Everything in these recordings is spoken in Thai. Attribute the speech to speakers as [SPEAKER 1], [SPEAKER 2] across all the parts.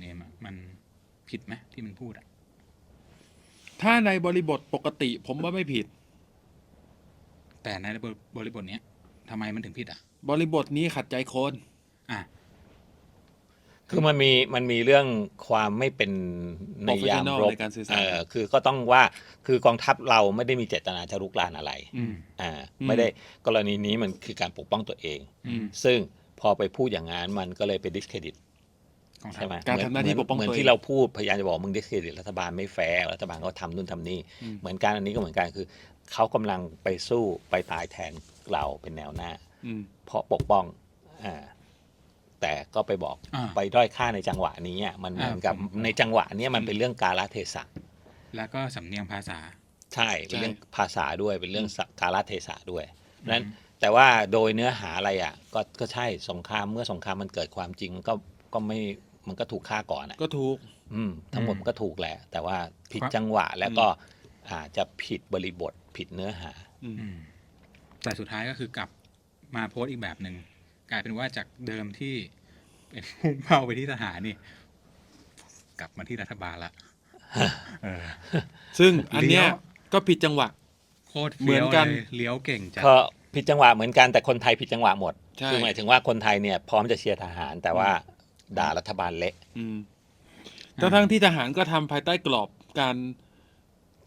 [SPEAKER 1] เนี่ยมันมันผิดไหมที่มันพูดอะ
[SPEAKER 2] ถ้าในบริบทปกติ ผมว่าไม่ผิด
[SPEAKER 1] แต่ในบริบทเนี้ยทำไมมันถึงผิดอะ
[SPEAKER 2] บริบทนี้ขัดใจคน
[SPEAKER 1] อะ
[SPEAKER 3] คือมันมีมันมีเรื่องความไม่เป็นในยาม
[SPEAKER 2] Professional
[SPEAKER 3] รบ
[SPEAKER 2] ในการสื่อสาร
[SPEAKER 3] เออคือก็ต้องว่าคือกองทัพเราไม่ได้มีเจตนาจะรุกรานอะไร
[SPEAKER 1] อืม
[SPEAKER 3] อ่า
[SPEAKER 2] อืม
[SPEAKER 3] ไม่ได้กรณีนี้มันคือการปกป้องตัวเอง
[SPEAKER 2] อืม
[SPEAKER 3] ซึ่งพอไปพูดอย่างนั้นมันก็เลยไปดิสเครดิต
[SPEAKER 1] ของทัพ
[SPEAKER 3] ใช่ไหม
[SPEAKER 2] การทำหน้าที่
[SPEAKER 3] เมื
[SPEAKER 2] ปกป้อง
[SPEAKER 3] เหมือน
[SPEAKER 2] ตัวเอง
[SPEAKER 3] ที่เราพูดพยายามจะบอกมึงดิสเครดิตรัฐบาลไม่แฟร์รัฐบาลเขาทำนู่นทำนี่
[SPEAKER 2] อืม
[SPEAKER 3] เหมือนกันอันนี้ก็เหมือนกันคือเขากำลังไปสู้ไปตายแทนเราเป็นแนวหน้า
[SPEAKER 2] อืม
[SPEAKER 3] เพราะปกป้องอ่าแต่ก็ไปบอก
[SPEAKER 1] อ่า
[SPEAKER 3] ไปด้อยค่าในจังหวะนี้อะมันเหมือนกับ
[SPEAKER 1] อ่าผม
[SPEAKER 3] ในจังหวะเนี้ยมันเป็นเรื่องกาลเทศะ
[SPEAKER 1] แล้วก็สำเนียงภาษา
[SPEAKER 3] ใช่เป็นเรื่องภาษาด้วยเป็นเรื่องกาลเทศะด้วย
[SPEAKER 1] อืม
[SPEAKER 3] นั้นแต่ว่าโดยเนื้อหาอะไรอะ ก็ก็ใช่สงครามเมื่อสงครามมันเกิดความจริงก็ ก็ไม่มันก็ถูกฆ่าก่อนอะ
[SPEAKER 2] ก็ถูก
[SPEAKER 3] อืมทั้งหมด
[SPEAKER 1] อืม
[SPEAKER 3] มันก็ถูกแหละ แต่ว่าผิด
[SPEAKER 1] ครับ
[SPEAKER 3] จังหวะแล้วก็อาจจะผิดบริบทผิดเนื้อหา
[SPEAKER 2] อืม
[SPEAKER 1] อืม แต่สุดท้ายก็คือกลับมาโพสต์อีกแบบหนึ่งกลายเป็นว่าจากเดิมที่เป็นพุ่งเป้าไปที่ทหารนี่ กลับมาที่รัฐบาลละเออ
[SPEAKER 2] ซึ่งอันเนี้ย
[SPEAKER 1] เลี้ยว
[SPEAKER 2] ก็ผิดจังหวะ
[SPEAKER 1] โคตรเฟี้ยว
[SPEAKER 2] เหมือนกัน
[SPEAKER 1] เลยเลี้ยวเก่งจัด
[SPEAKER 3] ก็ผิดจังหวะเหมือนกันแต่คนไทยผิดจังหวะหมด
[SPEAKER 2] ใช่
[SPEAKER 3] คือหมายถึงว่าคนไทยเนี่ยพร้อมจะเชียร์ทหาร แต่ว่า ด่ารัฐบาลเละ
[SPEAKER 2] อืมทั้งทั้งๆที่ทหารก็ทำภายใต้กรอบการ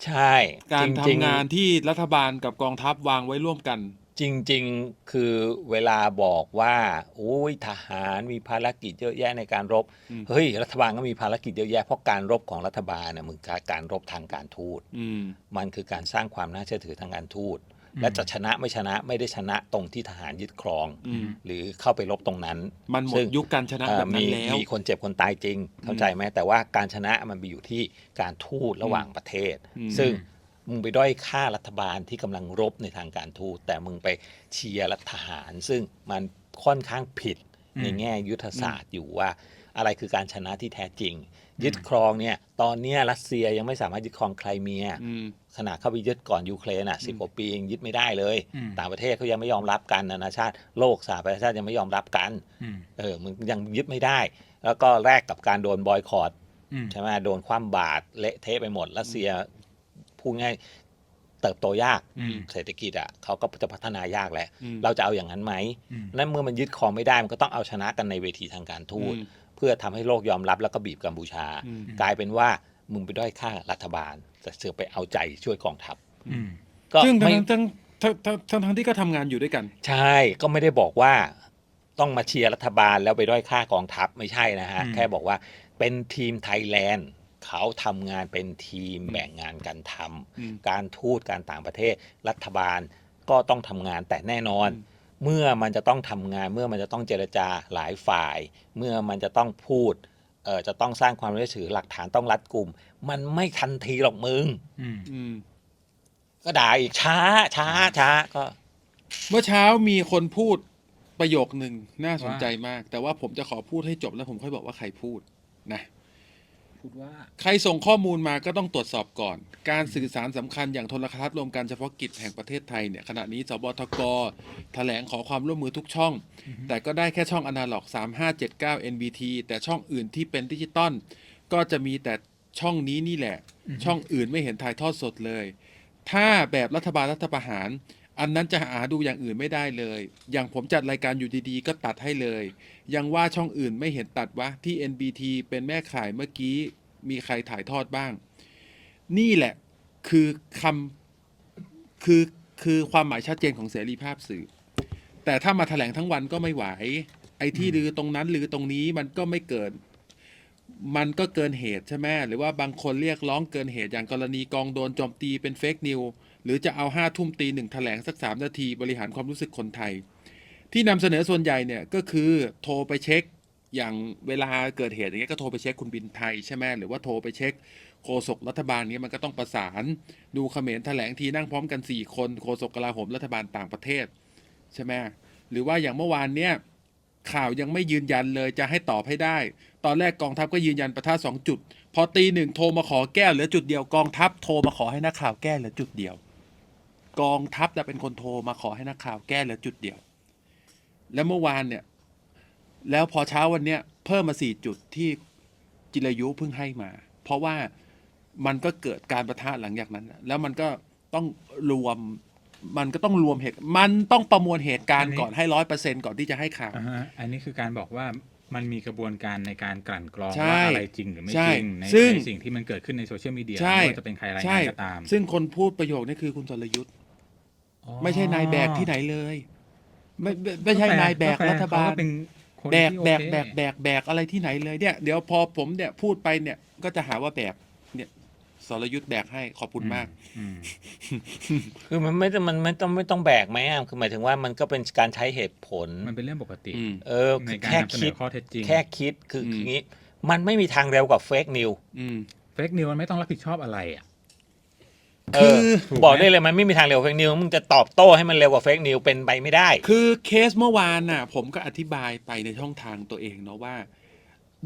[SPEAKER 3] ใช่
[SPEAKER 2] การ
[SPEAKER 3] จ
[SPEAKER 2] ทำ
[SPEAKER 3] ริๆ
[SPEAKER 2] งานที่รัฐบาลกับกองทัพวางไว้ร่วมกัน
[SPEAKER 3] จริง ๆ คือเวลาบอกว่าอุ้ยทหารมีภารกิจเยอะแยะในการรบ
[SPEAKER 2] อืม
[SPEAKER 3] เฮ้ย รัฐบาลก็มีภารกิจเยอะแยะเพราะการรบของรัฐบาลเนี่ยมันคือการรบทางการทูต
[SPEAKER 2] อืม
[SPEAKER 3] มันคือการสร้างความน่าเชื่อถือทางการทูต
[SPEAKER 1] อืม
[SPEAKER 3] และจะชนะไม่ชนะไม่ได้ชนะตรงที่ทหารยึดครอง
[SPEAKER 2] อืม
[SPEAKER 3] หรือเข้าไปรบตรงนั้น
[SPEAKER 2] มันหมด
[SPEAKER 3] ซึ่ง
[SPEAKER 2] ยุคการชนะ
[SPEAKER 3] เอ่อ
[SPEAKER 2] แบบนั้
[SPEAKER 3] มี
[SPEAKER 2] นแล้ว
[SPEAKER 3] มีคนเจ็บคนตายจริง เข้าใจไหมแต่ว่าการชนะมันไปอยู่ที่การทูตระหว่างประเทศ
[SPEAKER 2] อืม
[SPEAKER 3] ซึ่งมึงไปด้อยค่ารัฐบาลที่กำลังรบในทางการทูตแต่มึงไปเชียร์รัฐทหาร ซึ่งมันค่อนข้างผิด
[SPEAKER 1] อืม
[SPEAKER 3] ในแง่ยุทธศาสตร์อยู่ว่าอะไรคือการชนะที่แท้จริง ยึดครองเนี่ย ตอนเนี้ยรัสเซียยังไม่สามารถยึดครองไครเมีย
[SPEAKER 2] อืม
[SPEAKER 3] ขนาดเข้าไปยึดก่อนยูเครนอะสิบกว่าปียังยึดไม่ได้เลย
[SPEAKER 1] อืม
[SPEAKER 3] ต่างประเทศเขายังไม่ยอมรับกันนานาชาติโลกสหประชาชาติยังไม่ยอมรับกัน
[SPEAKER 1] อืม
[SPEAKER 3] เออมึงยังยึดไม่ได้ แล้วก็แลกกับการโดนบอยคอรด
[SPEAKER 1] อืม
[SPEAKER 3] ใช่ไหมโดนคว่ำบาตรเละเทะไปหมดรัสเซียพูดง่ายเติบโตยาก
[SPEAKER 1] อืม
[SPEAKER 3] เศรษฐกิจอะเขาก็จะพัฒนายากแหละ
[SPEAKER 2] อืม
[SPEAKER 3] เราจะเอาอย่างนั้นไหม
[SPEAKER 1] อืม
[SPEAKER 3] นั่นเมื่อมันยึดครองไม่ได้มันก็ต้องเอาชนะกันในเวทีทางการทูต
[SPEAKER 2] อืม
[SPEAKER 3] เพื่อทำให้โลกยอมรับแล้วก็บีบกัมพูชา
[SPEAKER 2] อืม
[SPEAKER 3] กลายเป็นว่า มึงไปด้อยค่ารัฐบาล แต่เสือกไปเอาใจช่วยกองทัพ
[SPEAKER 1] อืม
[SPEAKER 3] ก็
[SPEAKER 2] ซึ่ง
[SPEAKER 3] ไม่
[SPEAKER 2] ทั้งทั้งทั้งทั้งทั้งที่ก็ทำงานอยู่ด้วยกัน
[SPEAKER 3] ใช่ก็ไม่ได้บอกว่าต้องมาเชียร์รัฐบาลแล้วไปด้อยค่ากองทัพไม่ใช่นะฮะ
[SPEAKER 1] อืม
[SPEAKER 3] แค่บอกว่าเป็นทีมไทยแลนด์เขาทำงานเป็นทีมแบ่งงานกันท
[SPEAKER 2] อืมำ
[SPEAKER 3] การทูตการต่างประเทศรัฐบาลก็ต้องทำงานแต่แน่นอน
[SPEAKER 2] อืม
[SPEAKER 3] เมื่อมันจะต้องทำงาน เมื่อมันจะต้องเจรจาหลายฝ่าย เมื่อมันจะต้องพูดเออจะต้องสร้างความน่าเชื่อถือหลักฐานต้องรัดกลุ่ม มันไม่ทันทีหรอกมึง
[SPEAKER 1] อืม
[SPEAKER 2] อืม
[SPEAKER 3] ก็ด่าอีกช้า ช้าช้าก็
[SPEAKER 2] เมื่อเช้ามีคนพูดประโยคหนึ่งน่าสนใจมาก แต่ว่าผมจะขอพูดให้จบแล้วผมค่อยบอกว่าใครพูดนะ
[SPEAKER 1] พูดว่า
[SPEAKER 2] ใครส่งข้อมูลมาก็ต้องตรวจสอบก่อน การสื่อสารสำคัญอย่างโทรทัศน์รวมการเฉพาะกิจแห่งประเทศไทยเนี่ยขณะนี้สบทกแถลงขอความร่วมมือทุกช่อง แต่ก็ได้แค่ช่องอนาล็อก 3579 NBT แต่ช่องอื่นที่เป็นดิจิตอลก็จะมีแต่ช่องนี้นี่แหละ ช่องอื่นไม่เห็นถ่ายทอดสดเลย ถ้าแบบรัฐบาลรัฐประหาร อันนั้นจะหาดูอย่างอื่นไม่ได้เลย อย่างผมจัดรายการอยู่ดีๆ ก็ตัดให้เลย ยังว่าช่องอื่นไม่เห็นตัดวะ ที่ NBT เป็นแม่ข่ายเมื่อกี้ มีใครถ่ายทอดบ้าง นี่แหละคือคำคือคือความหมายชัดเจนของเสรีภาพสื่อ แต่ถ้ามาแถลงทั้งวันก็ไม่ไหว ไอ้ที่ลือตรงนั้นลือตรงนี้มันก็ไม่เกิน มันก็เกินเหตุใช่ไหมหรือว่าบางคนเรียกร้องเกินเหตุอย่างกรณีกองโดนโจมตีเป็นเฟกนิว หรือจะเอาห้าทุ่มตีหนึ่งแถลงสักสามนาทีบริหารความรู้สึกคนไทย ที่นำเสนอส่วนใหญ่เนี่ยก็คือโทรไปเช็คอย่างเวลาเกิดเหตุอย่างเงี้ยก็โทรไปเช็คคุณบินไทยใช่ไหมหรือว่าโทรไปเช็คโฆษกรัฐบาลเนี้ยมันก็ต้องประสาน ดูเขมรแถลงทีนั่งพร้อมกัน 4 คนโฆษกกลาโหมรัฐบาลต่างประเทศใช่ไหมหรือว่าอย่างเมื่อวานเนี้ยข่าวยังไม่ยืนยันเลยจะให้ตอบให้ได้ ตอนแรกกองทัพก็ยืนยันประท่าสองจุด พอตีหนึ่งโทรมาขอแก้เหลือจุดเดียวกองทัพโทรมาขอให้นักข่าวแก้เหลือจุดเดียว กองทัพจะเป็นคนโทรมาขอให้นักข่าวแก้เหลือจุดเดียว แล้วเมื่อวานเนี่ย แล้วพอเช้าวันเนี้ยเพิ่มมาสี่จุดที่จิรายุเพิ่งให้มา เพราะว่ามันก็เกิดการประทะหลังจากนั้นน่ะแล้วมันก็ต้องรวมมันก็ต้องรวมเหตุ มันต้องประมวลเหตุการณ์ก่อนให้ร้อยเปอร์เซ็นก่อนที่จะให้ข่าว
[SPEAKER 1] อ่าฮะอันนี้คือการบอกว่ามันมีกระบวนการในการกลั่นกรอง
[SPEAKER 2] ใช่
[SPEAKER 1] ว่าอะไรจริงหรือไม่
[SPEAKER 2] ใช่
[SPEAKER 1] จริงใน
[SPEAKER 2] ซึ่ง
[SPEAKER 1] ในสิ่งที่มันเกิดขึ้นในโซเชียลมีเดีย
[SPEAKER 2] ใช่
[SPEAKER 1] ไม่ว่าจะเป็นใครราย
[SPEAKER 2] ใช่
[SPEAKER 1] งานก็ตาม
[SPEAKER 2] ซึ่งคนพูดประโยคนี้คือคุณสรยุทธ์
[SPEAKER 1] อ๋อ
[SPEAKER 2] ไม่ใช่นายแบกที่ไหนเลย ไม่ไม่ไม่ใช่นายแบก
[SPEAKER 1] ฟ
[SPEAKER 2] รัฐบาล
[SPEAKER 1] เขเป็นคน
[SPEAKER 2] แบก
[SPEAKER 1] ที่
[SPEAKER 2] แบก
[SPEAKER 1] โอเค
[SPEAKER 2] แบกแบกแบกอะไรที่ไหนเลยเนี่ย เดี๋ยวพอผมเนี่ยพูดไปเนี่ยก็จะหาว่าแบกเนี่ยสรยุทธ์แบกให้ขอบคุณมาก
[SPEAKER 1] อืม
[SPEAKER 3] คือมันไม่ต้องมันไม่ต้องไม่ต้องแบกไหมอะคือหมายถึงว่ามันก็เป็นการใช้เหตุผล
[SPEAKER 1] มันเป็นเรื่องปกติ
[SPEAKER 2] อืม
[SPEAKER 3] เออ
[SPEAKER 1] ใน
[SPEAKER 3] คือ
[SPEAKER 1] การ
[SPEAKER 3] แค่
[SPEAKER 1] นำเสน
[SPEAKER 3] คิด
[SPEAKER 1] อข้อเท็จจริง
[SPEAKER 3] แค่คิดคือ
[SPEAKER 2] อืม
[SPEAKER 3] คืออย่างนี้ มันไม่มีทางเร็วกว่าเฟกนิว
[SPEAKER 2] อืม
[SPEAKER 1] เฟกนิวมันไม่ต้องรับผิดชอบอะไรอะ
[SPEAKER 2] คือ
[SPEAKER 1] ถูกไหม
[SPEAKER 3] บอกได้เลยมันไม่มีทางเร็วเฟกนิวมึงจะตอบโต้ให้มันเร็วกว่าเฟกนิวเป็นไปไม่ได้
[SPEAKER 2] คือเคสเมื่อวานน่ะ ผมก็อธิบายไปในช่องทางตัวเองเนาะว่า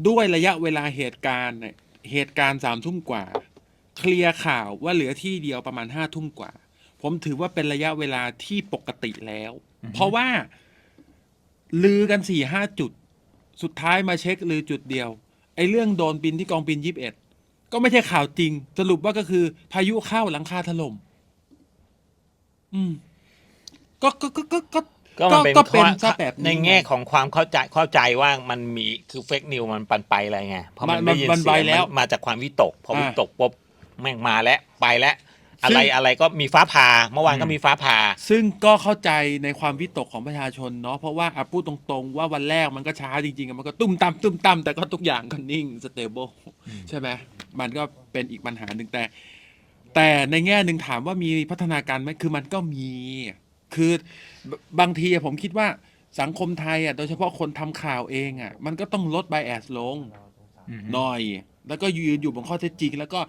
[SPEAKER 2] ด้วยระยะเวลาเหตุการณ์เนี่ยเหตุการณ์สามทุ่มกว่า เคลียร์ข่าวว่าเหลือที่เดียวประมาณห้าทุ่มกว่า ผมถือว่าเป็นระยะเวลาที่ปกติแล้ว
[SPEAKER 1] อือฮึ
[SPEAKER 2] เพราะว่า ลือกันสี่ห้าจุด สุดท้ายมาเช็คลือจุดเดียว ไอ้เรื่องโดนบินที่กองบินยี่สิบเอ็ด ก็ไม่ใช่ข่าวจริง สรุปว่าก็คือ พายุเข้าหลังคาถล่มอืม ก็ก็ก็ก็ก็
[SPEAKER 3] ก็มันเป็น
[SPEAKER 2] ก็เป็น
[SPEAKER 3] ข้อ
[SPEAKER 2] ซะแบบนี้
[SPEAKER 3] ในแง่ของความเข้าใจเข้าใจว่ามันมีคือเฟกนิวมันปันไปอะไรไงเพราะมัน
[SPEAKER 2] มัน
[SPEAKER 3] ได้ยิน
[SPEAKER 2] มัน
[SPEAKER 3] เสี
[SPEAKER 2] ไว
[SPEAKER 3] ยง
[SPEAKER 2] แล้ว
[SPEAKER 3] มันมาจากความวิตกพอ
[SPEAKER 2] อ่า
[SPEAKER 3] วิตกปุ๊บแม่งมาแล้วไปแล้ว
[SPEAKER 2] ซึ่
[SPEAKER 3] อะไร
[SPEAKER 2] ง
[SPEAKER 3] อะไรก็มีฟ้าผ่าเมื่อวานก็มีฟ้าผ่า
[SPEAKER 2] ซึ่งก็เข้าใจในความวิตกของประชาชนเนาะเพราะว่าอะพูดตรงๆ ว่าวันแรกมันก็ช้าจริงๆอะมันก็ตุ้มตามตุ้มตามแต่ก็ทุกอย่างก็นิ่งสเตเบิลใช่ไหมมันก็เป็นอีกปัญหาหนึ่งแต่ แต่ในแง่หนึ่งถามว่ามีพัฒนาการไหมคือมันก็มี คือบางทีอะผมคิดว่าสังคมไทยอะโดยเฉพาะคนทำข่าวเองอะ มันก็ต้องลดไบแอสลง
[SPEAKER 1] อืม
[SPEAKER 2] หน่อย แล้วก็ยืนอยู่บนข้อเท็จจริง แล้วก็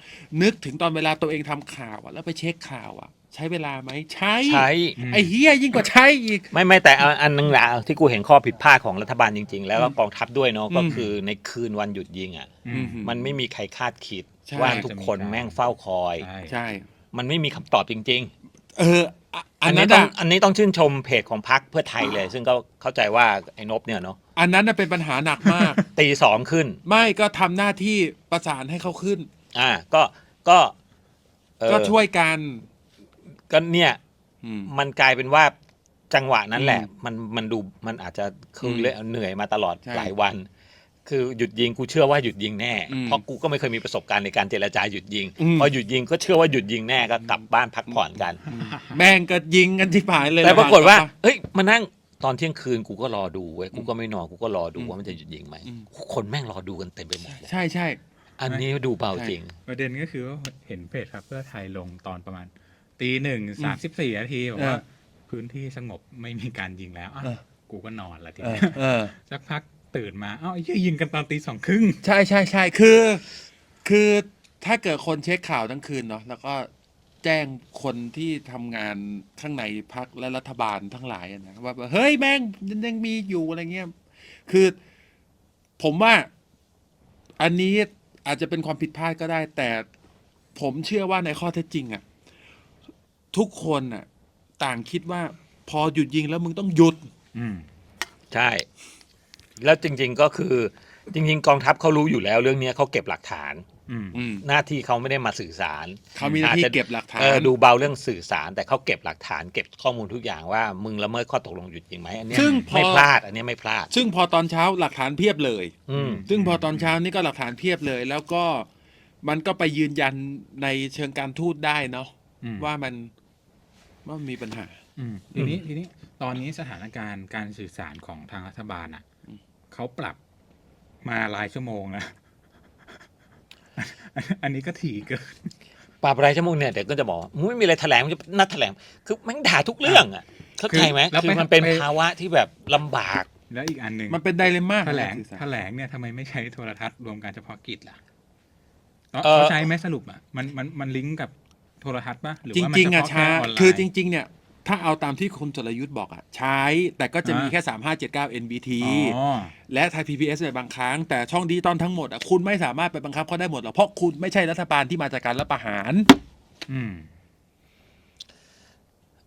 [SPEAKER 2] นึกถึงตอนเวลาตัวเองทำข่าวอะแล้วไปเช็คข่าวอะใช้เวลาไหมใช้
[SPEAKER 3] ใช้
[SPEAKER 1] อืม
[SPEAKER 2] ไอ้เฮียยิ่งกว่าใช้อีก
[SPEAKER 3] ไม่ไม่แต่อันอันหนึงแหละที่กูเห็นข้อผิดพลาดของรัฐบาลจริง ๆ แล้วก็
[SPEAKER 2] อืม
[SPEAKER 3] กองทัพด้วยเนาะก็
[SPEAKER 2] อืม
[SPEAKER 3] คือในคืนวันหยุดยิงอะ
[SPEAKER 1] อืม
[SPEAKER 3] มันไม่มีใครคาดคิด
[SPEAKER 2] ใช่
[SPEAKER 3] ว่าทุกคนแม่งเฝ้าคอย
[SPEAKER 1] ใช่
[SPEAKER 2] ใช่
[SPEAKER 3] มันไม่มีคำตอบจริง
[SPEAKER 2] เออ อะ
[SPEAKER 3] ๆ
[SPEAKER 2] อั
[SPEAKER 3] อั
[SPEAKER 2] น
[SPEAKER 3] น
[SPEAKER 2] นั้
[SPEAKER 3] นี้
[SPEAKER 2] น
[SPEAKER 3] ต้อง
[SPEAKER 2] อะ
[SPEAKER 3] อันนี้ต้องชื่นชมเพจของพักเพื่อไทยเลย ซึ่งก็เข้าใจว่าไอ้นบเนี่ยเนาะ
[SPEAKER 2] อันนั้นน่ะเป็นปัญหาหนักมาก
[SPEAKER 3] ตีสองขึ้น
[SPEAKER 2] ไม่ก็ทำหน้าที่ประสานให้เขาขึ้น
[SPEAKER 3] อ่า ก็ก็เออ
[SPEAKER 2] ก็ช่วยกัน
[SPEAKER 3] ก็เนี่ย
[SPEAKER 2] อืม
[SPEAKER 3] มันกลายเป็นว่าจังหวะนั้นแหละ
[SPEAKER 2] อืม
[SPEAKER 3] มันมันดูมันอาจจะคือ
[SPEAKER 2] ม
[SPEAKER 3] อเหนื่อยมาตลอด
[SPEAKER 2] ใช่
[SPEAKER 3] หลายวัน คือหยุดยิงกูเชื่อว่าหยุดยิงแน่
[SPEAKER 2] อืม
[SPEAKER 3] เพราะกูก็ไม่เคยมีประสบการณ์ในการเจรจาหยุดยิง
[SPEAKER 2] อืม
[SPEAKER 3] พอหยุดยิงก็เชื่อว่าหยุดยิงแน่ก็กลับบ้านพักผ่อนกัน
[SPEAKER 2] แม่งก็ยิงกันที่ผายเลย
[SPEAKER 3] แต่ปรากฏว่า
[SPEAKER 2] ระหง
[SPEAKER 3] เฮ้ยมานั่งตอนเที่ยงคืนกูก็รอดูเว้ยกูก็ไม่นอนกูก็รอดู
[SPEAKER 2] อืม
[SPEAKER 3] ว่ามันจะหยุดยิงไหม
[SPEAKER 2] อืม
[SPEAKER 3] คนแม่งรอดูกันเต็มไปหมดเลย
[SPEAKER 2] ใช่ใช่
[SPEAKER 3] อันนี้ดูเบาจริง
[SPEAKER 1] ประเด็นก็คือว่าเห็นเพจครับเพื่อไทยลงตอนประมาณ ตีหนึ่งสามสิบสี่นาทีบอกว่าพื้นที่สงบไม่มีการยิงแล้วอะ
[SPEAKER 2] เออ
[SPEAKER 1] กูก็นอนละที
[SPEAKER 2] เออ
[SPEAKER 1] เนี้ย
[SPEAKER 2] เออ
[SPEAKER 1] สักพัก ตื่นมาเอ้าไอ้เหี้ยยิงกันตอนตีสองครึ่ง
[SPEAKER 2] ใช่ใช่ใช่คือ คือถ้าเกิดคนเช็คข่าวทั้งคืนเนาะแล้วก็แจ้งคนที่ทำงานข้างในพักและรัฐบาลทั้งหลายอะนะว่าแบบเฮ้ยแม่งยังมีอยู่อะไรเงี้ยคือ ผมว่าอันนี้อาจจะเป็นความผิดพลาดก็ได้ แต่ผมเชื่อว่าในข้อเท็จจริงอะทุกคนอะต่างคิดว่าพอหยุดยิงแล้วมึงต้องหยุด
[SPEAKER 1] อืม
[SPEAKER 3] ใช่ แล้วจริง ๆก็คือจริง ๆ กองทัพเขารู้อยู่แล้วเรื่องเนี้ยเขาเก็บหลักฐาน
[SPEAKER 1] อืม
[SPEAKER 2] อืม
[SPEAKER 3] หน้าที่เขาไม่ได้มาสื่อสาร
[SPEAKER 2] เขามีหน้าที่
[SPEAKER 3] อจจะ
[SPEAKER 2] เก็บหลักฐาน
[SPEAKER 3] เออดูเบาเรื่องสื่อสาร แต่เขาเก็บหลักฐาน เก็บข้อมูลทุกอย่างว่ามึงละเมิดข้อตกลงหยุดยิงไหมอันเนี้ย
[SPEAKER 2] ซึ่งพอ
[SPEAKER 3] ไม่พลาดอันเนี้ยไม่พลาด
[SPEAKER 2] ซึ่งพอตอนเช้าหลักฐานเพียบเลย
[SPEAKER 3] อืม
[SPEAKER 2] ซึ่งพอตอนเช้านี่ก็หลักฐานเพียบเลย แล้วก็มันก็ไปยืนยันในเชิงการทูตได้เนาะ
[SPEAKER 1] อืม
[SPEAKER 2] ว่ามันว่ามันมีปัญหา
[SPEAKER 1] อืมทีนี้ทีนี้ตอนนี้สถานการณ์การสื่อสารของทางรัฐบาลอะ
[SPEAKER 2] อืม
[SPEAKER 1] เขาปรับมาหลายชั่วโมงแล้วอันนี้ก็ถี่เกิน
[SPEAKER 3] ปราบรายชั่วโมงเนี่ยเดี๋ยวก็จะบอกมึงไม่มีอะไรแถลงมึงจะนัดแถลงคือแม่งด่าทุกเรื่องอะเข้าใจไหม
[SPEAKER 1] คือแล้ว
[SPEAKER 3] คือ
[SPEAKER 1] ไป
[SPEAKER 3] มันเป็น
[SPEAKER 1] ไป
[SPEAKER 3] ภาวะที่แบบลำบาก
[SPEAKER 1] แล้วอีกอันหนึ่ง
[SPEAKER 2] มันเป็นไดเลม่า
[SPEAKER 1] แถลง
[SPEAKER 2] ของการสื่อสาร
[SPEAKER 1] แถลงเนี่ยทำไมไม่ใช้โทรทัศน์รวมการเฉพาะกิจล่ะเขา
[SPEAKER 3] เอ่อ
[SPEAKER 1] เขาใช้ไหมสรุปอะมันมันมันลิงก์กับโทรทัศน์ปะหรือ
[SPEAKER 2] จ
[SPEAKER 1] ว่ามัน
[SPEAKER 2] ริงๆ
[SPEAKER 1] เฉ
[SPEAKER 2] อะ
[SPEAKER 1] พาะ
[SPEAKER 2] ช้า
[SPEAKER 1] แค่ออนไลน์
[SPEAKER 2] คือจริง ๆ เนี่ย ถ้าเอาตามที่คุณจรยุทธ์บอกอะใช้ แต่ก็จะมี
[SPEAKER 1] อ่า
[SPEAKER 2] แค่ 3579 NBT
[SPEAKER 1] อ๋อ
[SPEAKER 2] และไทย PBS ในบางครั้ง แต่ช่องดิจิตอลทั้งหมดอะคุณไม่สามารถไปบังคับเขาได้หมดหรอกเพราะคุณไม่ใช่รัฐบาลที่มาจากการรัฐประหาร
[SPEAKER 1] อืม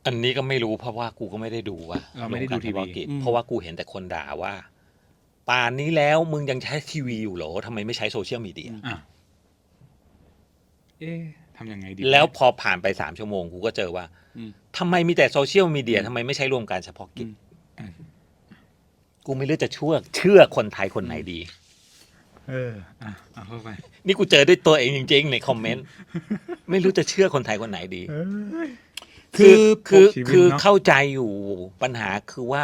[SPEAKER 3] อันนี้ก็ไม่รู้เพราะว่ากูก็ไม่ได้ดูว่า
[SPEAKER 1] เราไม่ได้ดู
[SPEAKER 3] โครงการเฉพาะ
[SPEAKER 1] ทีวี
[SPEAKER 3] กิจ
[SPEAKER 2] อืม
[SPEAKER 3] เพราะว่ากูเห็นแต่คนด่าว่า ป่านนี้แล้วมึงยังใช้ทีวีอยู่เหรอทำไมไม่ใช้โซเชียลมีเดีย
[SPEAKER 1] อะเอ๊ะ ทำยังไงดี
[SPEAKER 3] แล้วพอผ่านไปสามชั่วโมงกูก็เจอว่า
[SPEAKER 2] อืม
[SPEAKER 3] ทำไมมีแต่โซเชียลมีเดียทำไมไม่ใช้รวมการเฉพาะกิจ
[SPEAKER 2] อืม
[SPEAKER 3] กูไม่รู้จะช่วยเชื่อคนไทยคนไหนดี
[SPEAKER 1] เอออะเอาเข้าไป
[SPEAKER 3] นี่กูเจอด้วยตัวเองจริง ๆ ในคอมเมนต์ ไม่รู้จะเชื่อคนไทยคนไหนดี
[SPEAKER 1] เอ้ย
[SPEAKER 3] คือคือ
[SPEAKER 1] ชีวิต
[SPEAKER 3] คือ
[SPEAKER 1] เนอะ
[SPEAKER 3] เข้าใจอยู่ปัญหาคือว่า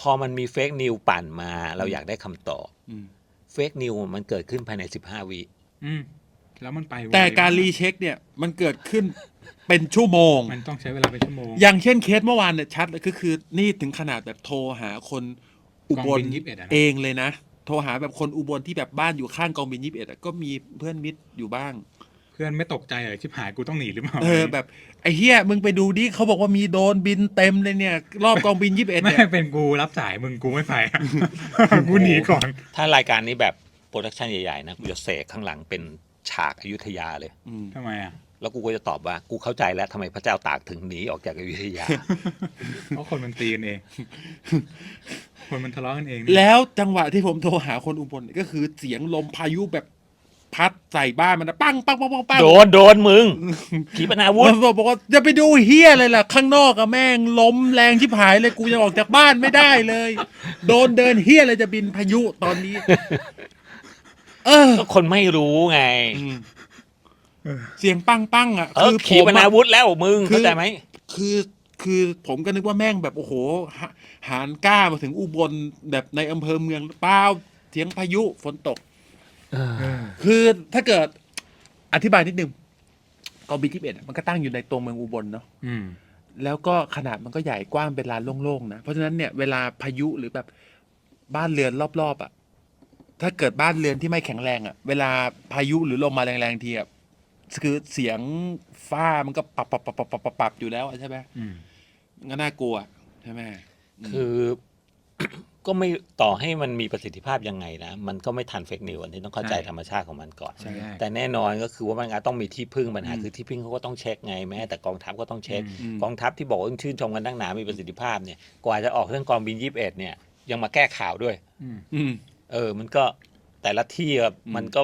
[SPEAKER 3] พอมันมีเฟกนิวปั่นมา เราอยากได้คำตอบ
[SPEAKER 2] อืม
[SPEAKER 3] เฟกนิวมันเกิดขึ้นภายใน 15 วิ
[SPEAKER 1] อืม แล้วมันไปไว
[SPEAKER 2] แต่การรีเช็คเนี่ยมันเกิดขึ้นเป็นชั่วโมง
[SPEAKER 1] มันต้องใช้เวลาเป็นชั่วโมง
[SPEAKER 2] อย่างเช่นเคสเมื่อวานเนี่ยชัดเลยก็คือนี่ถึงขนาดแบบโทรหาคนอุบ
[SPEAKER 1] กอง
[SPEAKER 2] ล
[SPEAKER 1] บิน21อะนะ
[SPEAKER 2] เองเลยนะ โทรหาแบบคนอุบลที่แบบบ้านอยู่ข้างกองบินยี่สิบเอ็ดก็มีเพื่อนมิตรอยู่บ้าง
[SPEAKER 1] เพื่อนไม่ตกใจเหรอชิบหายกูต้องหนีหรือเปล่า
[SPEAKER 2] เออแบบไอ้เฮียมึงไปดูดิเขาบอกว่ามีโดรนบินเต็มเลยเนี่ย รอบกองบินยี่สิบเอ็ด
[SPEAKER 1] ไม่
[SPEAKER 2] เนี่ย
[SPEAKER 1] เป็นกูรับสายมึงกูไม่ไปกูหนีก่อน
[SPEAKER 3] ถ้ารายการนี้แบบโปรดักชันใหญ่ๆนะกูจะเสกข้างหลังเป็นฉากอายุทยาเลย
[SPEAKER 2] อืม
[SPEAKER 1] ทำไมอะ
[SPEAKER 3] แล้วกูก็จะตอบว่ากูเข้าใจแล้วทำไมพระเจ้าตากถึงหนีออกจากอยุธยา
[SPEAKER 1] เพราะคนมันตีกันเอง คนมันทะเลาะกันเอง
[SPEAKER 2] แล้วจังหวะที่ผมโทรหาคนอุบลเนี่ยก็คือเสียงลมพายุแบบพัดใส่บ้านมันนะปังปังปังปังปัง
[SPEAKER 3] โดนโดนมึงขีปนาวุธ
[SPEAKER 2] มันบอกว่าจะไปดูเฮียอะไรล่ะ ข้างนอกอะแม่งล้มแรงชิบหายเลยกูยังออกจากบ้านไม่ได้เลย โดนเดินเฮียอะไรจะบินพายุตอนนี้ เออ
[SPEAKER 3] ก็คนไม่รู้ไง
[SPEAKER 2] อืมเสียงปังปังอะ
[SPEAKER 3] เออ
[SPEAKER 2] คือ
[SPEAKER 3] ขี
[SPEAKER 2] ผม
[SPEAKER 3] ปนา
[SPEAKER 2] อะ
[SPEAKER 3] วุธแล้วมึง
[SPEAKER 2] คือ
[SPEAKER 3] เข้าใจไหม
[SPEAKER 2] คือคือผมก็นึกว่าแม่งแบบโอ้โหหาหารกล้ามาถึงอุบลแบบในอำเภอเมืองเปล่าเสียงพายุฝนตก คือถ้าเกิดอธิบายนิดนึงกองบินยี่สิบเอ็ดมันก็ตั้งอยู่ในตัวเมืองอุบลเนาะ
[SPEAKER 1] อืม
[SPEAKER 2] แล้วก็ขนาดมันก็ใหญ่กว้างเป็นลานโล่งๆนะ เพราะฉะนั้นเนี่ยเวลาพายุหรือแบบบ้านเรือนรอบๆอะ่ะ ถ้าเกิดบ้านเรือนที่ไม่แข็งแรงอะ่ะ เวลาพายุหรือลมมาแรงๆทีอะคือเสียงฟ้ามันก็ปับปับปับปับปับปับปับอยู่แล้วอะใช่ไหม
[SPEAKER 1] อืม
[SPEAKER 2] ก็น่ากลัวใช่ไหม
[SPEAKER 3] คือ ก็ไม่ต่อให้มันมีประสิทธิภาพยังไงนะ มันก็ไม่ทันเฟกนิวอันนี้ต้องเข้าใจธรรมชาติของมันก่อน
[SPEAKER 1] ใช่
[SPEAKER 3] แต่แน่นอนก็คือว่ามันอาจต้องมีที่พึ่งปัญหา
[SPEAKER 2] อืม
[SPEAKER 3] คือที่พึ่งเขาก็ต้องเช็คไงแม้แต่กองทัพก็ต้องเช็ค
[SPEAKER 2] อืม
[SPEAKER 3] กองทัพที่บอกว่าชื่นชมกันตั้งหนามีประสิทธิภาพเนี่ยกว่าจะออกเรื่องกองบินยี่สิบเอ็ดเนี่ยยังมาแก้ข่าวด้วย
[SPEAKER 1] อืม
[SPEAKER 2] อืม
[SPEAKER 3] เออ มันก็แต่ละที่อะ
[SPEAKER 2] อืม
[SPEAKER 3] มันก็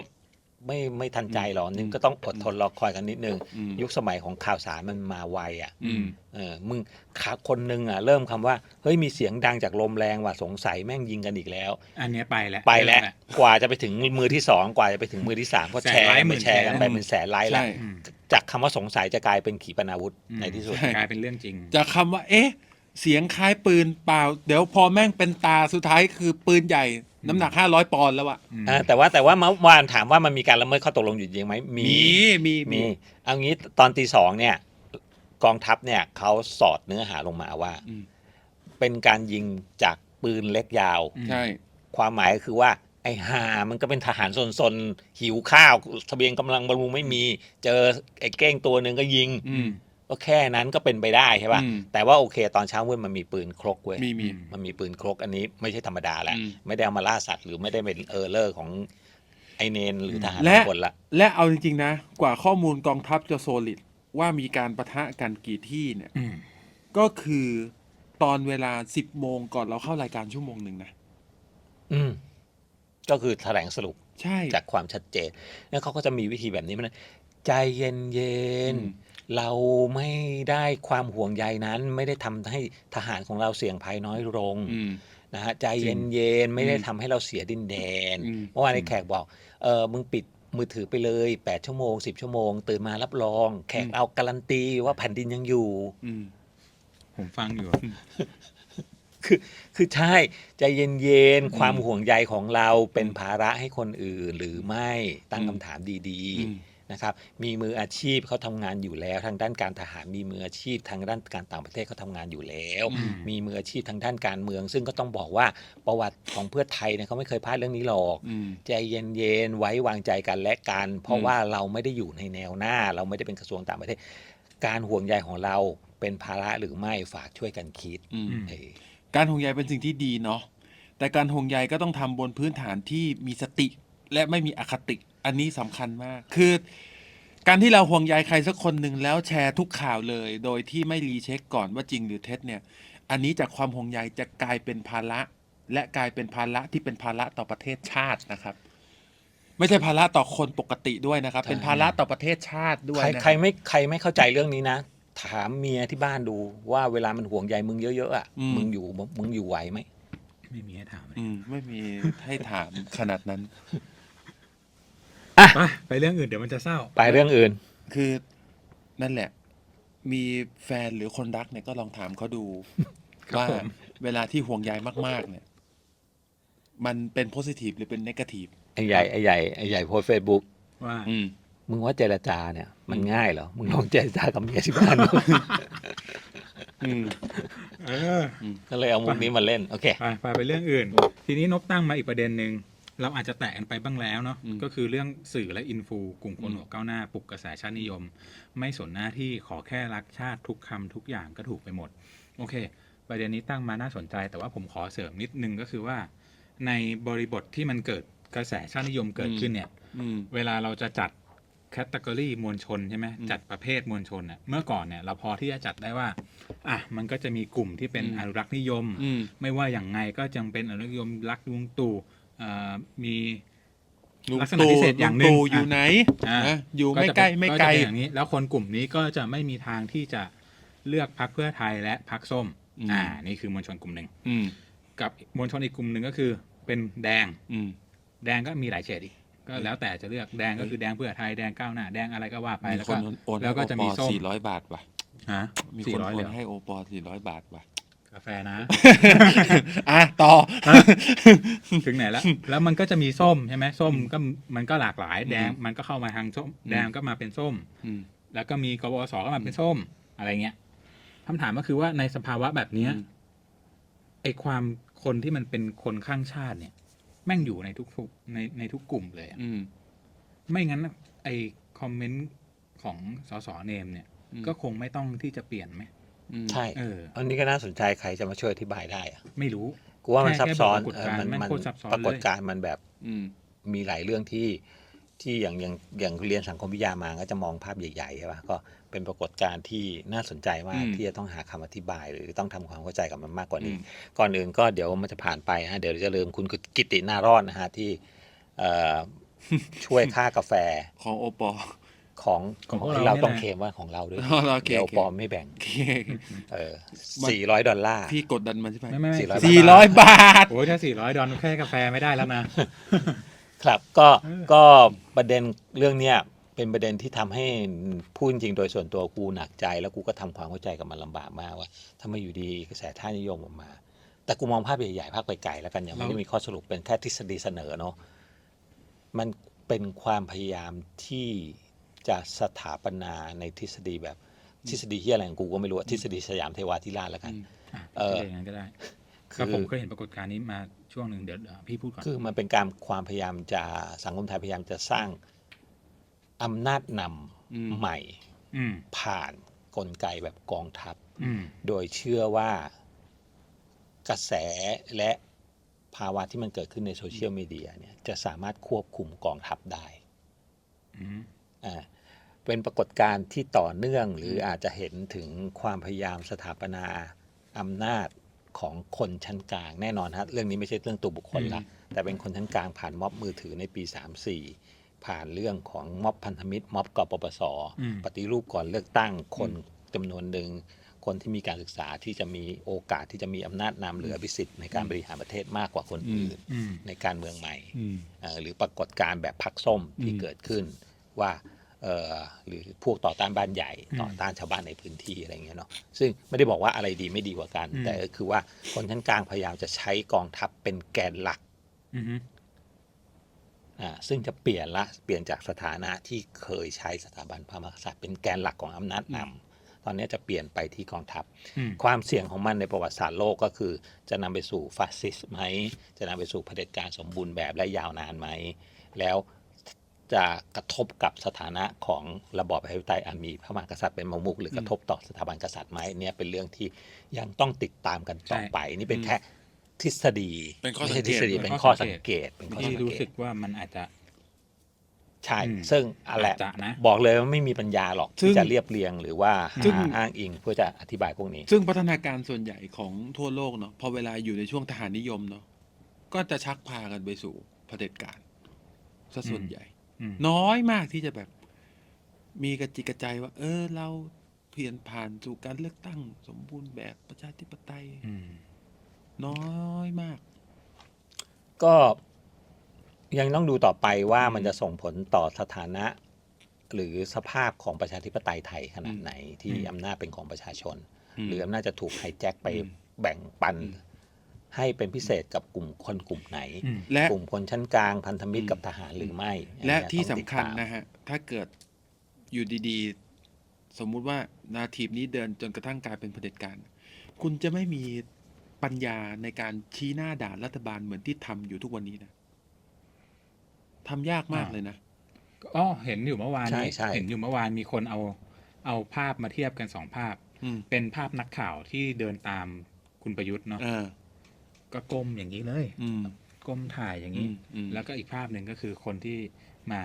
[SPEAKER 3] ไม่ไม่ทันใจหรอกนึงก็ต้องอดทนรอคอยกันนิดนึง
[SPEAKER 2] อืม
[SPEAKER 3] ยุคสมัยของข่าวสารมันมาไวอะ
[SPEAKER 2] อืม
[SPEAKER 3] เออ มึงขาคนนึงอะ เริ่มคำว่า เฮ้ยมีเสียงดังจากลมแรงว่ะสงสัยแม่งยิงกันอีกแล้ว
[SPEAKER 1] อันเนี้ยไปแล้ว
[SPEAKER 3] ไปแล้ว
[SPEAKER 1] เริ่ม
[SPEAKER 3] กว่าจะไปถึงมือที่สองกว่าจะไปถึงมือที่สามเพราะ
[SPEAKER 1] แส
[SPEAKER 3] แช
[SPEAKER 1] น
[SPEAKER 3] ร์
[SPEAKER 1] ไลค์หมื่
[SPEAKER 3] ไป
[SPEAKER 1] น
[SPEAKER 3] แชร์กัน
[SPEAKER 1] แชร์
[SPEAKER 3] ไปเป็นแสนไลค์แล้ว
[SPEAKER 2] ใช่
[SPEAKER 1] อืม
[SPEAKER 3] จากคำว่าสงสัยจะกลายเป็นขีปนาวุธ
[SPEAKER 1] อืม
[SPEAKER 3] ในที่สุด
[SPEAKER 2] ใช่
[SPEAKER 1] กลายเป็นเรื่องจริง
[SPEAKER 2] จากคำว่า เอ๊ะ เสียงคล้ายปืนเปล่า เดี๋ยวพอแม่งเป็นตาสุดท้ายคือปืนใหญ่ น้ำหนักห้าร้อยปอนด์แล้วอะ
[SPEAKER 1] อืม
[SPEAKER 3] อ่าแต่ว่าแต่ว่าเมื่อวานถามว่ามันมีการละเมิดข้อตกลงอยู่จริงไหมมี
[SPEAKER 2] มี
[SPEAKER 3] มีเอางี้ตอนตีสองเนี่ย กองทัพเนี่ยเขาสอดเนื้อหาลงมาว่า
[SPEAKER 2] อืม
[SPEAKER 3] เป็นการยิงจากปืนเล็กยาว
[SPEAKER 1] อืม
[SPEAKER 2] ใช่
[SPEAKER 3] ความหมายก็คือว่า ไอ้หามันก็เป็นทหารซนๆหิวข้าวทะเบียนกำลังบำรุงไม่มี เจอไอ้เก้งตัวหนึ่งก็ยิง
[SPEAKER 2] อืม
[SPEAKER 3] ก็แค่นั้นก็เป็นไปได้ใช่ป่ะ
[SPEAKER 2] อืม
[SPEAKER 3] แต่ว่าโอเค ตอนเช้ามืดมันมีปืนครกเว้ย
[SPEAKER 2] มีมี
[SPEAKER 3] มันมีปืนครกอันนี้ไม่ใช่ธรรมดาแหละ
[SPEAKER 2] อืม
[SPEAKER 3] ไม่ได้เอามาล่าสัตว์หรือไม่ได้เป็นเออร์เลอร์ของไอเนนหรือทหาร
[SPEAKER 2] และ
[SPEAKER 3] ทุกคนละ
[SPEAKER 2] และเอาจริง ๆ นะ กว่าข้อมูลกองทัพจะโซลิดว่ามีการประทะกันกี่ที่เนี่ย
[SPEAKER 1] อืม
[SPEAKER 2] ก็คือตอนเวลาสิบโมงก่อนเราเข้ารายการชั่วโมงหนึ่งนะ
[SPEAKER 3] อืม ก็คือแถลงสรุป
[SPEAKER 2] ใช่
[SPEAKER 3] จากความชัดเจน แล้วเขาก็จะมีวิธีแบบนี้มันใจเย็นเย็นๆ
[SPEAKER 2] อืม
[SPEAKER 3] เราไม่ได้ความห่วงใยนั้น ไม่ได้ทำให้ทหารของเราเสี่ยงภัยน้อยลง
[SPEAKER 2] อืม
[SPEAKER 3] นะฮะใจเย็นเย็นๆไม่ได้ทำให้เราเสียดินแดน
[SPEAKER 2] อืม
[SPEAKER 3] เมื่อวานในแขกบอกเออมึงปิดมือถือไปเลย 8 ชั่วโมง 10 ชั่วโมง ตื่นมารับรอง แขกเอาการันตีว่าแผ่นดินยังอยู่
[SPEAKER 2] อืม
[SPEAKER 1] ผมฟังอยู่
[SPEAKER 3] คือคือใช่ใจเย็น
[SPEAKER 2] อืม
[SPEAKER 3] ๆความห่วงใยของเราเป็นภาระให้คนอื่นหรือไม่ตั้ง
[SPEAKER 2] อืม
[SPEAKER 3] คำถามดี
[SPEAKER 2] อืม
[SPEAKER 3] ๆ นะครับมีมืออาชีพเขาทำงานอยู่แล้ว ทางด้านการทหารมีมืออาชีพ ทางด้านการต่างประเทศเขาทำงานอยู่แล้ว
[SPEAKER 2] อืม
[SPEAKER 3] มีมืออาชีพทางด้านการเมือง ซึ่งก็ต้องบอกว่าประวัติของเพื่อไทยเนี่ยเขาไม่เคยพลาดเรื่องนี้หรอก
[SPEAKER 2] อืม
[SPEAKER 3] ใจเย็นๆไว้วางใจกันและกัน เพราะ
[SPEAKER 2] อืม
[SPEAKER 3] ว่าเราไม่ได้อยู่ในแนวหน้า เราไม่ได้เป็นกระทรวงต่างประเทศ การห่วงใยของเราเป็นภาระหรือไม่ฝากช่วยกันคิด
[SPEAKER 2] อืม
[SPEAKER 1] อืม
[SPEAKER 3] เออ
[SPEAKER 2] การห่วงใยเป็นสิ่งที่ดีเนาะแต่การห่วงใยก็ต้องทำบนพื้นฐานที่มีสติและไม่มีอคติ อันนี้สำคัญมาก คือ การที่เราห่วงใยใครสักคนหนึ่งแล้วแชร์ทุกข่าวเลย โดยที่ไม่รีเช็คก่อนว่าจริงหรือเท็จเนี่ย อันนี้จากความห่วงใยจะกลายเป็นภาระ และกลายเป็นภาระที่เป็นภาระต่อประเทศชาตินะครับ ไม่ใช่ภาระต่อคนปกติด้วยนะครับ เป็นภาระต่อประเทศชาติด้วย
[SPEAKER 3] ใคร
[SPEAKER 2] นะ
[SPEAKER 3] ใครไม่ใครไม่เข้าใจเรื่องนี้นะ ถามเมียที่บ้านดูว่าเวลามันห่วงใยมึงเยอะๆอะมึงอยู่มึงอยู่ไหวไหม
[SPEAKER 1] ไม่มีให้ถามเลย
[SPEAKER 2] อืมไม่มีให้ถามขนาดนั้น
[SPEAKER 1] ไปไปเรื่องอื่นเดี๋ยวมันจะเศร้า
[SPEAKER 3] ไปเรื่องอื่น
[SPEAKER 2] คือนั่นแหละ มีแฟนหรือคนรักเนี่ยก็ลองถามเขาดู
[SPEAKER 1] ครับ
[SPEAKER 2] ว่า
[SPEAKER 1] ผม
[SPEAKER 2] เวลาที่ห่วงใยมาก ๆ เนี่ย มันเป็นโพสิทีฟหรือเป็นนกาทีฟ
[SPEAKER 3] ไอ้ใหญ่ไอ้ใหญ่ไอ้ใหญ่โพสเฟซบุ๊ก
[SPEAKER 1] ว่า
[SPEAKER 2] อืม
[SPEAKER 3] มึงว่าเจรจาเนี่ย มันง่ายเหรอ มึงลองเจรจากับเมียที่บ้านดู
[SPEAKER 2] อืม
[SPEAKER 1] เออ
[SPEAKER 3] ก็เลยเอามุกนี้มาเล่น โอเค
[SPEAKER 1] ไปไปไปเรื่องอื่น ทีนี้นบตั้งมาอีกประเด็นหนึ่ง เราอาจจะแตะกันไปบ้างแล้วเนาะ
[SPEAKER 2] อืม
[SPEAKER 1] ก็คือเรื่องสื่อและอินฟูกลุ่มคน
[SPEAKER 2] อืม
[SPEAKER 1] หัวก้าวหน้าปลุกกระแสชาตินิยม ไม่สนหน้าที่ขอแค่รักชาติทุกคำทุกอย่างก็ถูกไปหมด โอเค ประเด็นนี้ตั้งมาน่าสนใจ แต่ว่าผมขอเสริมนิดนึงก็คือว่า ในบริบทที่มันเกิดกระแสชาตินิยมเกิดขึ้นเนี่ย
[SPEAKER 2] อืม
[SPEAKER 1] เวลาเราจะจัดแคตตากรีมวลชนใช่ไหม
[SPEAKER 2] อืม
[SPEAKER 1] จัดประเภทมวลชนเน่ะเมื่อก่อนเนี่ยเราพอที่จะจัดได้ว่าอะมันก็จะมีกลุ่มที่เป็น
[SPEAKER 2] อืม
[SPEAKER 1] อนุรักษ์นิยม
[SPEAKER 2] อืม
[SPEAKER 1] ไม่ว่าอย่างไงก็ยังเป็นอนุรักษ์นิยมรักลุงตู่เอ่อ มี
[SPEAKER 2] ลุง
[SPEAKER 1] ลักษณะ
[SPEAKER 2] ตู่
[SPEAKER 1] พิเศษอย่างหนึ่ง
[SPEAKER 2] ลุตู่อยู่ไหน
[SPEAKER 1] อะ
[SPEAKER 2] นะอยู่
[SPEAKER 1] ก็
[SPEAKER 2] ไม่
[SPEAKER 1] จะ
[SPEAKER 2] ใกล้
[SPEAKER 1] เป็น
[SPEAKER 2] ไม่
[SPEAKER 1] ก็
[SPEAKER 2] ไกล
[SPEAKER 1] จะเป็นอย่างนี้ แล้วคนกลุ่มนี้ก็จะไม่มีทางที่จะเลือกพักเพื่อไทยและพักส้ม
[SPEAKER 2] อืม
[SPEAKER 1] อ่า นี่คือมวลชนกลุ่มหนึ่ง
[SPEAKER 2] อืม
[SPEAKER 1] กับมวลชนอีกกลุ่มหนึ่งก็คือ เป็นแดง
[SPEAKER 2] อืม
[SPEAKER 1] แดงก็มีหลายเฉดอีกก็แล้วแต่จะเลือกแดงก็คือแดงเพื่อไทยแดงก้าวหน้าแดงอะไรก็ว่าไป
[SPEAKER 2] มี
[SPEAKER 1] แล้ว
[SPEAKER 2] ค
[SPEAKER 1] ก็
[SPEAKER 2] นโอน
[SPEAKER 1] แล้วก็จะมีส้ม
[SPEAKER 2] สี่ร้อยบาทว่ะ
[SPEAKER 1] ฮะ
[SPEAKER 2] มี
[SPEAKER 1] สี่
[SPEAKER 2] คน
[SPEAKER 1] ร้อย
[SPEAKER 2] โอ
[SPEAKER 1] เลย
[SPEAKER 2] น
[SPEAKER 1] เหรอ
[SPEAKER 2] ให้โอปอสี่ร้อยบาทว่ะ
[SPEAKER 1] กาแฟนะ
[SPEAKER 2] อะต่อ
[SPEAKER 1] ถึงไหนแล้ว แล้วมันก็จะมีส้มใช่ไหมส้มก็มันก็หลากหลาย แดง
[SPEAKER 2] อืม
[SPEAKER 1] มันก็เข้ามาทางส้ม
[SPEAKER 2] อืม
[SPEAKER 1] แดงก็มาเป็นส้ม
[SPEAKER 2] อืม
[SPEAKER 1] แล้วก็มีกบสก็มาเป็นส้มอะไรเงี้ยคำถามก็คือว่าในสภาวะแบบเนี้ย
[SPEAKER 2] อืม
[SPEAKER 1] ไอความคนที่มันเป็นคนข้างชาติเนี่ย แม่งอยู่ในทุกๆในในทุกกลุ่มเลยอะ
[SPEAKER 2] อืม
[SPEAKER 1] ไม่งั้นนะไอคอมเมนต์ของสสเนมเนี่ย
[SPEAKER 2] อืม
[SPEAKER 1] ก็คงไม่ต้องที่จะเปลี่ยนไหม
[SPEAKER 2] อืม
[SPEAKER 3] ใช่
[SPEAKER 1] เออ
[SPEAKER 3] อันนี้ก็น่าสนใจใครจะมาช่วยอธิบายได้อะ
[SPEAKER 1] ไม่รู้
[SPEAKER 3] กูว่ามัน
[SPEAKER 1] แค่
[SPEAKER 3] ซับซ้อน
[SPEAKER 1] แค่ปรากฏ
[SPEAKER 3] เออ
[SPEAKER 1] การณ์
[SPEAKER 3] มัน
[SPEAKER 1] แม่ง
[SPEAKER 3] มัน
[SPEAKER 1] โคตรซับซ้อน
[SPEAKER 3] ปรากฏ
[SPEAKER 1] เลย
[SPEAKER 3] การณ์มันแบบ
[SPEAKER 2] อืม
[SPEAKER 3] มีหลายเรื่องที่ที่อย่างอย่างอย่างเรียนสังคมวิทยามาก็จะมองภาพใหญ่ๆใช่ปะก็เป็นปรากฏการณ์ที่น่าสนใจมาก
[SPEAKER 2] อืม
[SPEAKER 3] ที่จะต้องหาคำอธิบาย หรือต้องทำความเข้าใจกับมันมากกว่า
[SPEAKER 2] อื
[SPEAKER 3] นี้
[SPEAKER 2] ม
[SPEAKER 3] ก่อนอื่นก็เดี๋ยวมันจะผ่านไปฮะเดี๋ยวจะลืมคุณกิตินารอดนะฮะที่เอ่อช่วยค่ากาแฟ
[SPEAKER 2] ของโอปอ
[SPEAKER 3] ของ
[SPEAKER 1] ของพวก
[SPEAKER 3] ที่
[SPEAKER 1] เรา
[SPEAKER 3] เรา
[SPEAKER 1] เนี่ย
[SPEAKER 3] ต้อง
[SPEAKER 1] นะ
[SPEAKER 3] เคลมว่าของเราด้วย
[SPEAKER 2] อ๋อโอเค
[SPEAKER 3] เดี๋ยว
[SPEAKER 2] โอเค
[SPEAKER 3] ปอมไม่แบ่ง
[SPEAKER 2] โอเค
[SPEAKER 3] เออ
[SPEAKER 2] มัน
[SPEAKER 3] สี่ร้อยดอลลาร์
[SPEAKER 2] พี่กดดันมันใช่ไหม
[SPEAKER 1] ไม่ไม่ไม่
[SPEAKER 3] 400
[SPEAKER 2] สี่ร้อยบาท
[SPEAKER 1] โอ้ยถ้าสี่ร้อยดอลแค่กาแฟไม่ได้แล้วนะ
[SPEAKER 3] ครับก็
[SPEAKER 1] เออ
[SPEAKER 3] ก็ประเด็นเรื่องเนี้ยเป็นประเด็นที่ทำให้พูดจริงๆโดยส่วนตัวกูหนักใจ แล้วกูก็ทำความเข้าใจกับมันลำบากมากว่าทำไมอยู่ดีกระแสท่านิยมออกมา แต่กูมองภาพใหญ่ๆภาพไกลๆแล้วกันยังไม่ได้มีข้อสรุปเป็นแค่ทฤษฎีเสนอเนาะมันเป็นความพยายามที่ จะสถาปนาในทฤษฎีแบบทฤษฎีที่อะไรของกูก็ไม่รู้อะทฤษฎีสยามเทวาธิราชแล้วกัน
[SPEAKER 2] อืม
[SPEAKER 1] อะ
[SPEAKER 3] เออ
[SPEAKER 1] ก็ได้อย่างนั้นก็ได้
[SPEAKER 3] คือ
[SPEAKER 1] ครับผมเคยเห็นปรากฏการณ์นี้มาช่วงหนึ่งเดี๋ยวเดี๋ยวพี่พูดก่อน
[SPEAKER 3] คือมันเป็นการความพยายามจะสังคมไทยพยายามจะสร้างอำนาจน
[SPEAKER 2] อืมำ
[SPEAKER 3] ใหม่
[SPEAKER 1] อืม
[SPEAKER 3] ผ่านกลไกแบบกองทัพ
[SPEAKER 1] อืม
[SPEAKER 3] โดยเชื่อว่ากระแสและภาวะที่มันเกิดขึ้นในโซเชียลมีเดียเนี่ยจะสามารถควบคุมกองทัพได้
[SPEAKER 1] อืม
[SPEAKER 3] อ่า เป็นปรากฏการณ์ที่ต่อเนื่องหรืออาจจะเห็นถึงความพยายามสถาปนาอำนาจของคนชั้นกลางแน่นอนฮะเรื่องนี้ไม่ใช่เรื่องตัวบุคคลละแต่เป็นคนชั้นกลางผ่านม็อบมือถือในปี 34 ผ่านเรื่องของม็อบพันธมิตรม็อบกปปส
[SPEAKER 1] อืม
[SPEAKER 3] ปฏิรูปก่อนเลือกตั้งคนจำนวนหนึ่งคนที่มีการศึกษาที่จะมีโอกาสที่จะมีอำนาจนำหรืออภิสิทธิ์ในการบริหารประเทศมากกว่าคนอื่น
[SPEAKER 1] อืม
[SPEAKER 3] ในการเมืองใหม่
[SPEAKER 2] อืม
[SPEAKER 3] เอ่อหรือปรากฏการณ์แบบพักส้มที่
[SPEAKER 2] อืม
[SPEAKER 3] เกิดขึ้นว่าเอ่อ หรือพวกต่อต้านบ้านใหญ่
[SPEAKER 1] อืม
[SPEAKER 3] ต่อต้านชาวบ้านในพื้นที่อะไรเงี้ยเนาะซึ่งไม่ได้บอกว่าอะไรดีไม่ดีกว่ากัน
[SPEAKER 1] อืม
[SPEAKER 3] แต่ก็คือว่าคนชั้นกลางพยายามจะใช้กองทัพเป็นแกนหลัก
[SPEAKER 1] อืม
[SPEAKER 3] อ่าซึ่งจะเปลี่ยนละเปลี่ยนจากสถานะที่เคยใช้สถาบันพระมหากษัตริย์เป็นแกนหลักของอำนาจนำตอนนี้จะเปลี่ยนไปที่กองทัพ
[SPEAKER 1] อืม
[SPEAKER 3] ความเสี่ยงของมันในประวัติศาสตร์โลกก็คือ จะนำไปสู่ฟาสซิสต์ไหมจะนำไปสู่เผด็จการสมบูรณ์แบบและยาวนานไหมแล้ว จะกระทบกับสถานะของระบอบประชาธิปไตยอันมีพระมหากษัตริย์เป็นประมุขหรือกระทบต่อสถาบันกษัตริย์ไหมเนี่ยเป็นเรื่องที่ยังต้องติดตามกันต่อไป นี่เป็นแค่ทฤษฎี
[SPEAKER 2] เป็นข้อ
[SPEAKER 3] ไม่
[SPEAKER 2] สั
[SPEAKER 3] ใช่
[SPEAKER 2] ง
[SPEAKER 3] ท
[SPEAKER 2] เก
[SPEAKER 3] ฤ
[SPEAKER 2] ต
[SPEAKER 3] ษฎีเป็นข้อสังเกตเป็นข้อ
[SPEAKER 1] ที่
[SPEAKER 3] สัง
[SPEAKER 1] รู้
[SPEAKER 3] เก
[SPEAKER 1] สึ
[SPEAKER 3] ต
[SPEAKER 1] กว่ามันอาจจะ
[SPEAKER 3] ใช่
[SPEAKER 1] อืม
[SPEAKER 3] ซึ่งอะไร
[SPEAKER 1] อาจจะนะ
[SPEAKER 3] บอกเลยว่าไม่มีปัญญาหรอก
[SPEAKER 2] ซึ่
[SPEAKER 3] ที่
[SPEAKER 2] ง
[SPEAKER 3] จะเรียบเรียงหรือว่า
[SPEAKER 2] ซึ่ง
[SPEAKER 3] หาอ้างอิงเพื่อจะอธิบายพวกนี้
[SPEAKER 2] ซึ่งพัฒนาการส่วนใหญ่ของทั่วโลกเนาะพอเวลาอยู่ในช่วงทหารนิยมเนาะก็จะชักพากันไปสู่เผด็จการซะส่วน
[SPEAKER 1] อืม
[SPEAKER 2] ใหญ่
[SPEAKER 1] อืม
[SPEAKER 2] น้อยมากที่จะแบบ มีกระจิกกระใจว่า เออ เราเพียนผ่านสู่การเลือกตั้ง สมบูรณ์แบบประชาธิปไตย
[SPEAKER 1] อืม
[SPEAKER 2] น้อยมาก
[SPEAKER 3] ก็ยังต้องดูต่อไปว่า
[SPEAKER 2] อืม
[SPEAKER 3] มันจะส่งผลต่อสถานะ หรือสภาพของประชาธิปไตยไทยขนาดไหนที่
[SPEAKER 1] อืม
[SPEAKER 3] อำนาจเป็นของประชาชน
[SPEAKER 2] ม
[SPEAKER 3] หรืออำนาจจะถูกไฮแจ็คไป
[SPEAKER 2] อืม
[SPEAKER 3] แบ่งปัน
[SPEAKER 2] อืม
[SPEAKER 3] ให้เป็นพิเศษกับกลุ่มคนกลุ่มไหน
[SPEAKER 1] อืม
[SPEAKER 2] และ
[SPEAKER 3] กลุ่มคนชั้นกลางพันธมิตร
[SPEAKER 2] อืม
[SPEAKER 3] กับทหารหรือไม่
[SPEAKER 2] และ
[SPEAKER 3] อันเนี้ย
[SPEAKER 2] ที่
[SPEAKER 3] ต้อง
[SPEAKER 2] สำ
[SPEAKER 3] ติด
[SPEAKER 2] คัญ
[SPEAKER 3] ตาม
[SPEAKER 2] นะฮะ ถ้าเกิดอยู่ดีๆ สมมุติว่านาทีนี้เดินจนกระทั่งกลายเป็นเผด็จการ คุณจะไม่มีปัญญาในการชี้หน้าด่ารัฐบาลเหมือนที่ทำอยู่ทุกวันนี้นะทำยากมาก
[SPEAKER 1] อ่า
[SPEAKER 2] เลยนะ
[SPEAKER 1] อ๋อเห็นอยู่เมื่อวาน
[SPEAKER 3] ใช่
[SPEAKER 1] นี้
[SPEAKER 3] ใช่
[SPEAKER 1] เห็นอยู่เมื่อวานมีคนเอาเอาภาพมาเทียบกันสองภาพ
[SPEAKER 2] อืม
[SPEAKER 1] เป็นภาพนักข่าวที่เดินตามคุณประยุทธ์เนาะ
[SPEAKER 2] เออ
[SPEAKER 1] ก็ก้มอย่างนี้เลย
[SPEAKER 2] อืม
[SPEAKER 1] ก้มถ่ายอย่าง
[SPEAKER 2] อื
[SPEAKER 1] นี้
[SPEAKER 2] มอืม
[SPEAKER 1] แล้วก็อีกภาพหนึ่งก็คือคนที่มา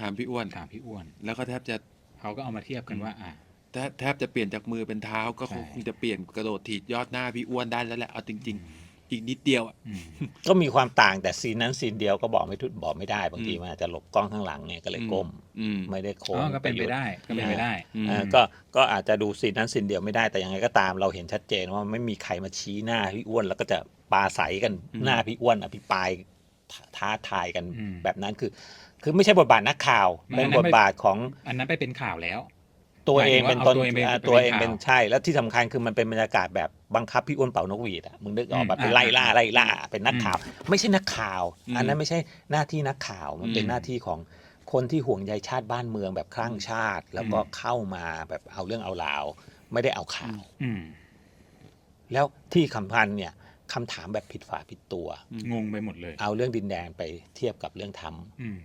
[SPEAKER 2] ถามพี่อ้วน
[SPEAKER 1] ถามพี่อ้วน
[SPEAKER 2] แล้วก็แทบจะ
[SPEAKER 1] เขาก็เอามาเทียบกันว่า อะ
[SPEAKER 2] แทบแทบจะเปลี่ยนจากมือเป็นเท้าก็คง
[SPEAKER 1] ใช่
[SPEAKER 2] คงจะเปลี่ยนกระโดดถีบยอดหน้าพี่อ้วนได้แล้วแหละเอาจริง ๆ อีกนิดเดียวอะ
[SPEAKER 1] อืม
[SPEAKER 3] ก็มีความต่างแต่ซีนนั้นซีนเดียวก็บอกไม่ทุกบอกไม่ได้บางที
[SPEAKER 2] อืม
[SPEAKER 3] มันอาจจะหลบกล้องข้างหลังไงก็เลยก้ม
[SPEAKER 2] อืม
[SPEAKER 3] ไม่ได้โค้
[SPEAKER 1] อ๋
[SPEAKER 3] ง
[SPEAKER 1] อก็เป็นไปได้ก็เป็นไปได้
[SPEAKER 2] อืม
[SPEAKER 3] เออก็ก็อาจจะดูซีนนั้นซีนเดียวไม่ได้แต่ยังไงก็ตามเราเห็นชัดเจนว่าไม่มีใครมาชี้หน้าพี่อ้วนแล้วก็จะ ปาใสกัน
[SPEAKER 2] อืม
[SPEAKER 3] หน้าพี่อ้วนอภิปรายท้าท้าทายกัน
[SPEAKER 1] อืม
[SPEAKER 3] แบบนั้นคือ คือไม่ใช่บทบาทนักข่าว
[SPEAKER 1] ไม่
[SPEAKER 3] เป็น
[SPEAKER 1] อันนั้น
[SPEAKER 3] บทบาทของ
[SPEAKER 1] อันนั้นไปเป็นข่าวแล้ว
[SPEAKER 3] ตัวเอง
[SPEAKER 1] หมายถึงว่า
[SPEAKER 3] เป็นต้น
[SPEAKER 1] เอาตัวเองเป็น
[SPEAKER 3] อ่า
[SPEAKER 1] เป็น
[SPEAKER 3] ตัวเอง
[SPEAKER 1] ข่าว
[SPEAKER 3] เป็นใช่ แล้วที่สำคัญคือมันเป็นบรรยากาศแบบบังคับพี่อ้วนเป่านกหวีดอะมึงนึกออก
[SPEAKER 1] อืม
[SPEAKER 3] แบบเป็น
[SPEAKER 1] อ่า
[SPEAKER 3] ไล่ล่า
[SPEAKER 1] อ่า
[SPEAKER 3] ไล่ล่าเป็นนักข่าว ไม่ใช่นักข่าว
[SPEAKER 2] อืม
[SPEAKER 3] อันนั้นไม่ใช่หน้าที่นักข่าวมันเป็น
[SPEAKER 2] อืม
[SPEAKER 3] หน้าที่ของคนที่ห่วงใยชาติบ้านเมืองแบบคลั่งชาติ แล้วก็
[SPEAKER 1] อืม
[SPEAKER 3] เข้ามาแบบเอาเรื่องเอาราว ไม่ได้เอาข่าว
[SPEAKER 1] อืม
[SPEAKER 3] แล้วที่คำพันเนี่ย คำถามแบบผิดฝาผิดตัว
[SPEAKER 1] งงไปหมดเลย
[SPEAKER 3] เอาเรื่องดินแดนไปเทียบกับเรื่องท
[SPEAKER 1] อืม